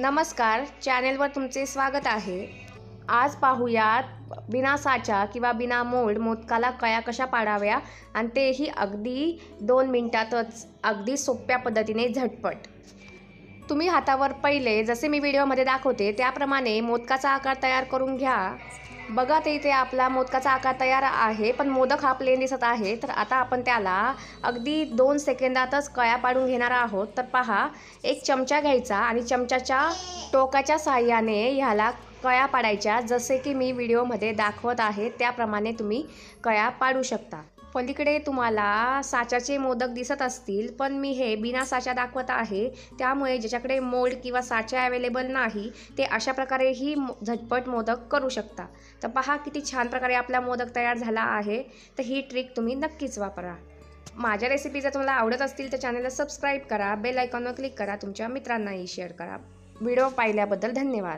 नमस्कार चॅनेलवर तुमचे स्वागत आहे. आज पाहूयात बिना साचा किंवा बिना मोल्ड मोदकाला कया कशा पाडाव्या? आणि तेही अगदी दोन मिनटातच अगदी सोप्या पद्धतीने झटपट. तुम्ही हातावर पहिले जसे मी व्हिडिओमध्ये दाखवते त्याप्रमाणे मोदकाचा आकार तयार करून घ्या. बघा ते इथे आपला मोदकाचा आकार तयार आहे पण मोदक हा प्लेन दिसत आहे. तर आता आपण त्याला अगदी दोन सेकंदातच कळ्या पाडून घेणार आहोत. तर पहा एक चमचा घ्यायचा आणि चमच्याच्या टोकाच्या साहाय्याने ह्याला कळ्या पाडायच्या. जसे की मी व्हिडिओमध्ये दाखवत आहे त्याप्रमाणे तुम्ही कळ्या पाडू शकता. पलीकडे तुम्हाला साच्याचे मोदक दिसत असतील पण मी हे बिना साचा दाखवत आहे. त्यामुळे ज्याच्याकडे मोल्ड किंवा साचा अवेलेबल नाही ते अशा प्रकारेही मो- झटपट मोदक करू शकता. तर पहा किती छान प्रकारे आपला मोदक तयार झाला आहे. तर ही ट्रिक तुम्ही नक्कीच वापरा. माझ्या रेसिपी जर तुम्हाला आवडत असतील तर चॅनलला सबस्क्राईब करा बेल आयकॉनवर क्लिक करा तुमच्या मित्रांनाही शेअर करा. व्हिडिओ पाहिल्याबद्दल धन्यवाद.